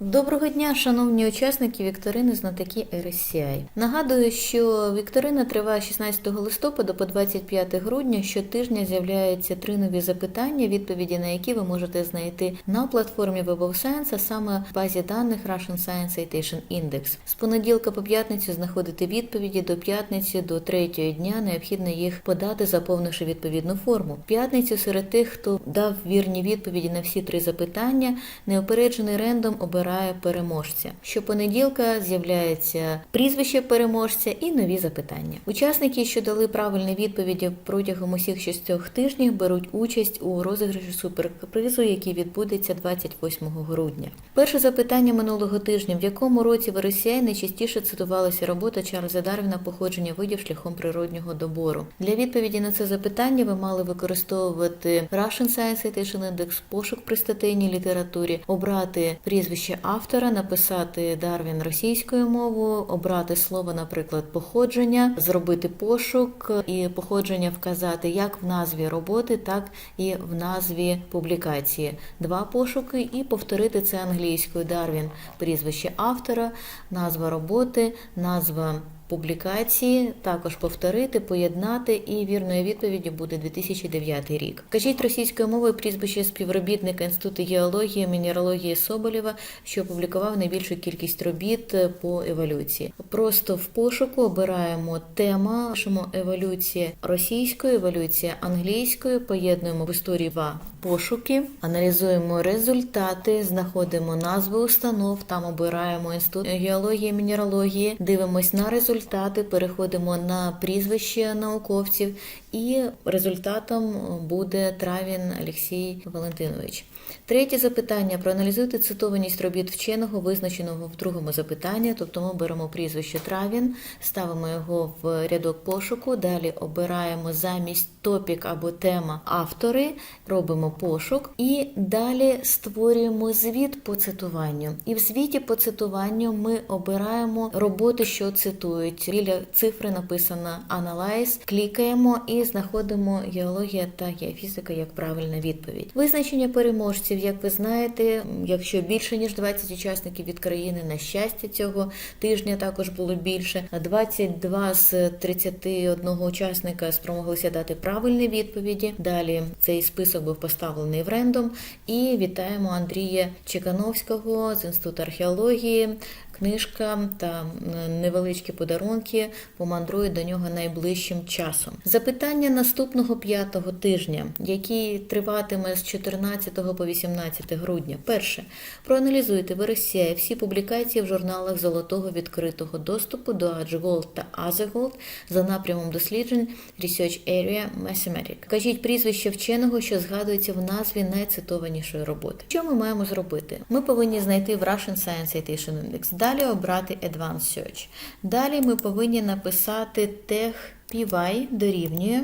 Доброго дня, шановні учасники вікторини знатоки RSCI. Нагадую, що вікторина триває 16 листопада по 25 грудня. Щотижня з'являються три нові запитання, відповіді на які ви можете знайти на платформі Web of Science, а саме в базі даних Russian Science Citation Index. З понеділка по п'ятницю знаходити відповіді до п'ятниці до третього дня. Необхідно їх подати, заповнивши відповідну форму. П'ятницю серед тих, хто дав вірні відповіді на всі три запитання, неопереджений рендом обирає переможця. Щопонеділка з'являється прізвище переможця і нові запитання. Учасники, що дали правильні відповіді протягом усіх шістьох тижнів, беруть участь у розіграші суперпризу, який відбудеться 28 грудня. Перше запитання минулого тижня: в якому році в Росії найчастіше цитувалася робота Чарльза Дарвіна походження видів шляхом природнього добору? Для відповіді на це запитання ви мали використовувати Russian Science Citation Index, пошук при статейній літературі, обрати прізвище автора, написати Дарвін російською мовою, обрати слово, наприклад, походження, зробити пошук і походження вказати як в назві роботи, так і в назві публікації. Два пошуки і повторити це англійською. Дарвін прізвище автора, назва роботи, назва. Публікації також повторити, поєднати, і вірною відповіддю буде 2009 рік. Кажіть російською мовою прізвище співробітника Інституту геології, мінералогії Соболєва, що опублікував найбільшу кількість робіт по еволюції. Просто в пошуку обираємо тема, пишемо еволюція російською, еволюція англійською, поєднуємо в історії два пошуки, аналізуємо результати, знаходимо назви установ, там обираємо інститут геології, мінералогії, дивимось на результати, переходимо на прізвище науковців, і результатом буде Травін Олексій Валентинович. Третє запитання: проаналізуйте цитованість робіт вченого, визначеного в другому запитанні. Тобто ми беремо прізвище Травін, ставимо його в рядок пошуку. Далі обираємо замість топік або тема автори, робимо пошук і далі створюємо звіт по цитуванню. І в звіті по цитуванню ми обираємо роботи, що цитують. Біля цифри написано Analyze, клікаємо і знаходимо геологія та геофізика як правильна відповідь. Визначення переможців, як ви знаєте, якщо більше ніж 20 учасників від країни, на щастя, цього тижня також було більше. 22 з 31 учасника спромоглися дати правильні відповіді. Далі цей список був поставлений в рендом. І вітаємо Андрія Чекановського з інституту археології. Книжка та невеличкі подарунки помандрують до нього найближчим часом. Запитання наступного п'ятого тижня, який триватиме з 14 по 18 грудня. Перше. Проаналізуйте в Росії всі публікації в журналах золотого відкритого доступу до AgeGold та AzeGold за напрямом досліджень Research Area Mathematics. Кажіть прізвище вченого, що згадується в назві найцитованішої роботи. Що ми маємо зробити? Ми повинні знайти в Russian Science Citation Index. Далі обрати Advanced Search. Далі ми повинні написати тег PY дорівнює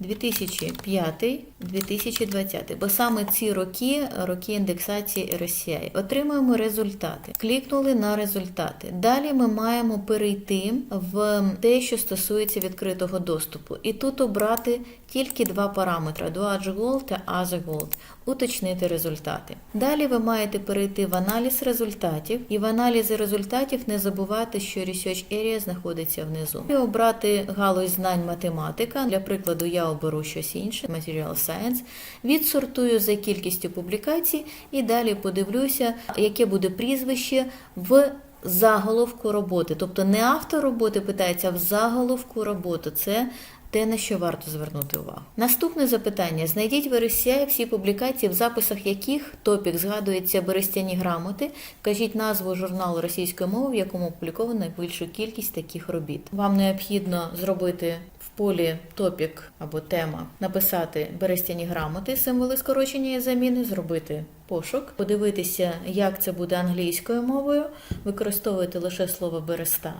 2005-2020, бо саме ці роки, роки індексації RSCI. Отримуємо результати. Клікнули на результати. Далі ми маємо перейти в те, що стосується відкритого доступу. І тут обрати тільки два параметри до AgeGold та AzeGold. Уточнити результати. Далі ви маєте перейти в аналіз результатів, і в аналізі результатів не забувати, що Research Area знаходиться внизу. І обрати галузь знань математика. Для прикладу, я оберу щось інше, Material Science, відсортую за кількістю публікацій і далі подивлюся, яке буде прізвище в заголовку роботи. Тобто не автор роботи питається, а в заголовку роботи. Це те, на що варто звернути увагу. Наступне запитання: знайдіть в RSCI всі публікації, в записах яких топік згадується берестяні грамоти. Кажіть назву журналу російської мови, в якому опубліковано найбільшу кількість таких робіт. Вам необхідно зробити в полі топік або тема, написати берестяні грамоти, символи скорочення і заміни, зробити. Пошук, подивитися, як це буде англійською мовою, використовувати лише слово береста,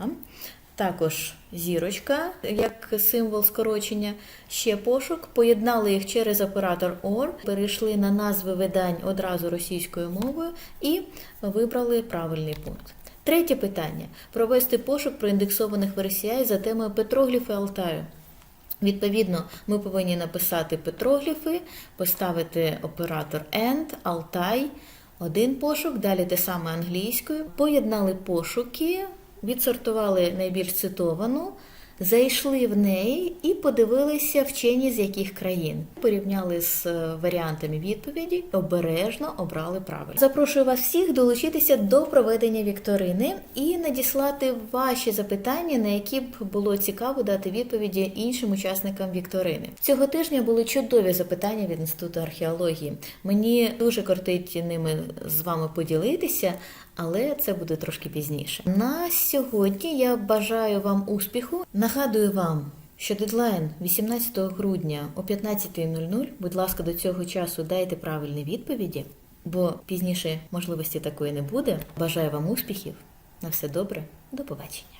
також зірочка як символ скорочення, ще пошук. Поєднали їх через оператор OR, перейшли на назви видань одразу російською мовою і вибрали правильний пункт. Третє питання: провести пошук проіндексованих в RCI за темою петрогліфи Алтаю. Відповідно, ми повинні написати петрогліфи, поставити оператор AND, Алтай, один пошук, далі те саме англійською. Поєднали пошуки, відсортували найбільш цитовану, зайшли в неї і подивилися вчені з яких країн. Порівняли з е, варіантами відповіді, обережно обрали правильно. Запрошую вас всіх долучитися до проведення вікторини і надіслати ваші запитання, на які б було цікаво дати відповіді іншим учасникам вікторини. Цього тижня були чудові запитання від інституту археології. Мені дуже кортить ними з вами поділитися. Але це буде трошки пізніше. На сьогодні я бажаю вам успіху. Нагадую вам, що дедлайн 18 грудня о 15.00. Будь ласка, до цього часу дайте правильні відповіді, бо пізніше можливості такої не буде. Бажаю вам успіхів. На все добре, до побачення.